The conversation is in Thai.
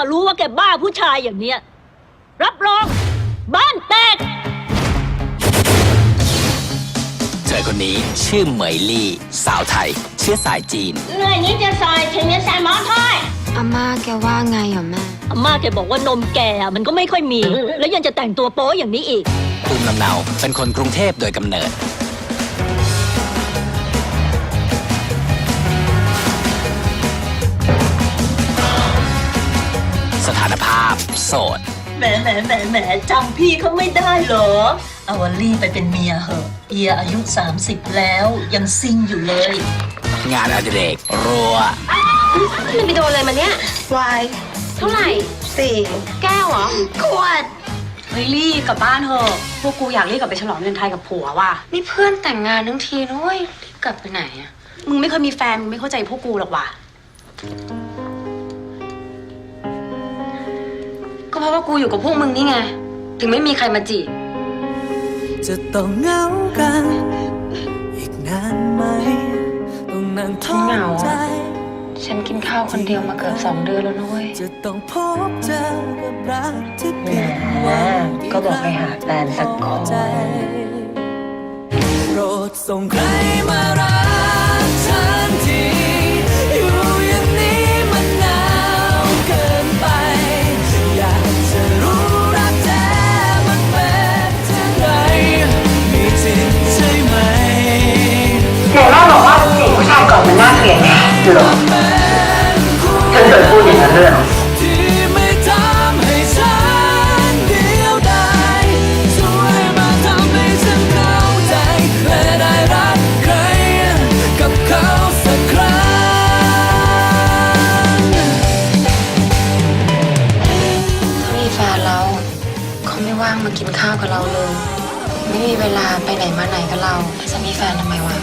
มารู้ว่าแกบ้าผู้ชายอย่างเนี้ย รับรอง บ้านแตก เธอคนนี้ชื่อเหมยลี่ สาวไทย เชื้อสายจีน เหนื่อยนิดจะซอยถึงจะใส่หมอถ้อยอาม่าแกว่าไงอะแม่ อาม่าแกบอกว่านมแกอะมันก็ไม่ค่อยมี แล้วยังจะแต่งตัวโป๊อย่างนี้อีก ภูมิลำเนาเป็นคนกรุงเทพโดยกำเนิด สถานภาพ โสด แหมแหมแหมแหมจำพี่เขาไม่ได้เหรอ เอาวลี่ไปเป็นเมียเหอะ เอียอายุ 30 แล้วยังซิงอยู่เลย งานอดิเรกรัว มันไปโดนอะไรมาเนี่ยวายเท่าไหร่ สี่แก้วเหรอ ขวด เฮ้ยลี่กลับบ้านเถอะ พวกกูอยากรีบกลับไปฉลองเงินไทยกับผัวว่ะ นี่เพื่อนแต่งงานทั้งทีนะเว้ยรีบกลับไปไหนอะมึงไม่เคยมีแฟน มึงไม่เข้าใจพวกกูหรอกว่ะ ราะว่ากูอยู่กับพวกมึงนี่ไง ถึงไม่มีใครมาจีบ จะต้องเหงากัน อีกนานไหม ต้องนั่งท้อเหงาใจอะฉันกินข้าวคนเดียวมาเกือบสองเดือนแล้วนะเว้ยจะต้องพบเจอกับรักที่แหมผิดหวังก็บอกให้หาแฟนสักคนใจโปรดส่งใครมา ลียดไงหรอฉันเคยพูดอย่างนั้นเลยเหรอที่ไม่ทำให้ฉันเดียวดายช่วยมาทำให้ฉันเข้าใจและได้รักใครกับเขาสักครั้งเขามีแฟนแล้วเขาไม่ว่างมากินข้าวกับเราเลย ไม่มีเวลาไปไหนมาไหนกับเราจะมีแฟนทำไมวะ